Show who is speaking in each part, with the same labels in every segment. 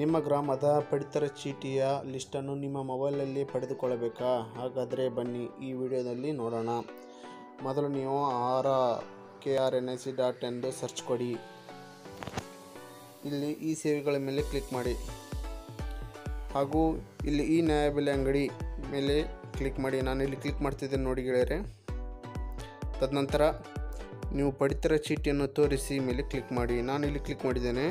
Speaker 1: ನಿಮ್ಮ ಗ್ರಾಮದ ಪಡಿತರ ಚೀಟಿಯ ಲಿಸ್ಟನ್ನು ನಿಮ್ಮ ಮೊಬೈಲಲ್ಲಿ ಪಡೆದುಕೊಳ್ಳಬೇಕಾ? ಹಾಗಾದರೆ ಬನ್ನಿ, ಈ ವಿಡಿಯೋದಲ್ಲಿ ನೋಡೋಣ. ಮೊದಲು ನೀವು ಆರ K R N I C dot ಎಂದು ಸರ್ಚ್ ಕೊಡಿ. ಇಲ್ಲಿ ಈ ಸೇವೆಗಳ ಮೇಲೆ ಕ್ಲಿಕ್ ಮಾಡಿ. ಹಾಗೂ ಇಲ್ಲಿ ಈ ನ್ಯಾಯಬೆಲೆ ಅಂಗಡಿ ಮೇಲೆ ಕ್ಲಿಕ್ ಮಾಡಿ. ನಾನು ಇಲ್ಲಿ ಕ್ಲಿಕ್ ಮಾಡ್ತಿದ್ದೇನೆ ನೋಡಿ ಗೆಳೆಯರೆ. ತದನಂತರ ನೀವು ಪಡಿತರ ಚೀಟಿಯನ್ನು ತೋರಿಸಿ ಮೇಲೆ ಕ್ಲಿಕ್ ಮಾಡಿ. ನಾನು ಇಲ್ಲಿ ಕ್ಲಿಕ್ ಮಾಡಿದ್ದೇನೆ.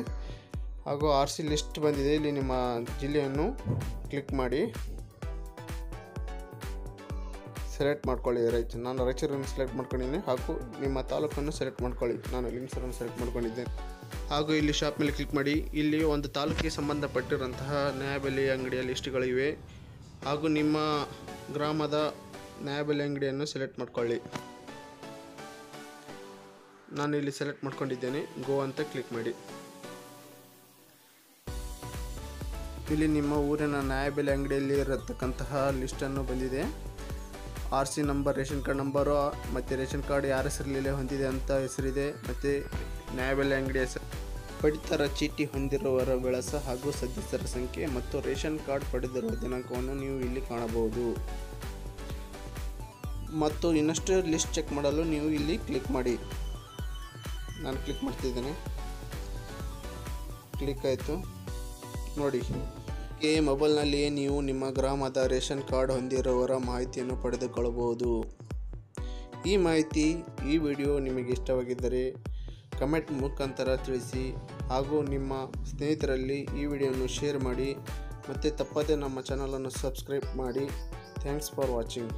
Speaker 1: ಹಾಗೂ ಆರ್ ಸಿ ಲಿಸ್ಟ್ ಬಂದಿದೆ. ಇಲ್ಲಿ ನಿಮ್ಮ ಜಿಲ್ಲೆಯನ್ನು ಕ್ಲಿಕ್ ಮಾಡಿ. ಸೆಲೆಕ್ಟ್ ಮಾಡ್ಕೊಳ್ಳಿ ರೈತ ನಾನು ರಾಯಚೂರನ್ನು ಸೆಲೆಕ್ಟ್ ಮಾಡ್ಕೊಂಡಿದ್ದೀನಿ ಹಾಗೂ ನಿಮ್ಮ ತಾಲೂಕನ್ನು ಸೆಲೆಕ್ಟ್ ಮಾಡ್ಕೊಳ್ಳಿ ನಾನು ಲಿಂಕ್ಸರನ್ನು ಸೆಲೆಕ್ಟ್ ಮಾಡ್ಕೊಂಡಿದ್ದೆ ಹಾಗೂ ಇಲ್ಲಿ ಶಾಪ್ ಮೇಲೆ ಕ್ಲಿಕ್ ಮಾಡಿ. ಇಲ್ಲಿ ಒಂದು ತಾಲೂಕಿಗೆ ಸಂಬಂಧಪಟ್ಟಿರುವಂತಹ ನ್ಯಾಯಬೆಲೆ ಅಂಗಡಿಯ ಲಿಸ್ಟ್ಗಳಿವೆ ಹಾಗೂ ನಿಮ್ಮ ಗ್ರಾಮದ ನ್ಯಾಯಬೆಲೆ ಅಂಗಡಿಯನ್ನು ಸೆಲೆಕ್ಟ್ ಮಾಡ್ಕೊಳ್ಳಿ. ನಾನು ಇಲ್ಲಿ ಸೆಲೆಕ್ಟ್ ಮಾಡ್ಕೊಂಡಿದ್ದೇನೆ. ಗೋ ಅಂತ ಕ್ಲಿಕ್ ಮಾಡಿ. ಇಲ್ಲಿ ನಿಮ್ಮ ಊರಿನ ನ್ಯಾಯಬೆಲೆ ಅಂಗಡಿಯಲ್ಲಿ ಇರತಕ್ಕಂತಹ ಲಿಸ್ಟನ್ನು ಬಂದಿದೆ. R C number ration card number ಮತ್ತು ರೇಷನ್ ಕಾರ್ಡ್ ಯಾರ ಹೆಸರಲ್ಲಿ ಹೊಂದಿದೆ ಅಂತ ಹೆಸರಿದೆ. ಮತ್ತು ನ್ಯಾಯಬೆಲೆ ಅಂಗಡಿ ಹೆಸರು, ಪಡಿತರ ಚೀಟಿ ಹೊಂದಿರುವವರ ವಿಳಾಸ ಹಾಗೂ ಸದಸ್ಯರ ಸಂಖ್ಯೆ ಮತ್ತು ರೇಷನ್ ಕಾರ್ಡ್ ಪಡೆದಿರುವ ದಿನಾಂಕವನ್ನು ನೀವು ಇಲ್ಲಿ ಕಾಣಬಹುದು. ಮತ್ತು ಇನ್ನಷ್ಟು ಲಿಸ್ಟ್ ಚೆಕ್ ಮಾಡಲು ನೀವು ಇಲ್ಲಿ ಕ್ಲಿಕ್ ಮಾಡಿ. ನಾನು ಕ್ಲಿಕ್ ಮಾಡ್ತಿದ್ದೇನೆ. ಕ್ಲಿಕ್ ಆಯಿತು. ನೋಡಿ. ಈ ಮೊಬೈಲ್ನಲ್ಲಿ ನೀವು ನಿಮ್ಮ ಗ್ರಾಮದ ರೇಷನ್ ಕಾರ್ಡ್ ಹೊಂದಿರುವವರ ಮಾಹಿತಿಯನ್ನು ಪಡೆದುಕೊಳ್ಳಬಹುದು. ಈ ಮಾಹಿತಿ ಈ ವಿಡಿಯೋ ನಿಮಗೆ ಇಷ್ಟವಾಗಿದ್ದರೆ ಕಮೆಂಟ್ ಮುಖಾಂತರ ತಿಳಿಸಿ ಹಾಗೂ ನಿಮ್ಮ ಸ್ನೇಹಿತರಲ್ಲಿ ಈ ವಿಡಿಯೋವನ್ನು ಶೇರ್ ಮಾಡಿ ಮತ್ತು ತಪ್ಪದೇ ನಮ್ಮ ಚಾನಲನ್ನು ಸಬ್ಸ್ಕ್ರೈಬ್ ಮಾಡಿ. Thanks for watching.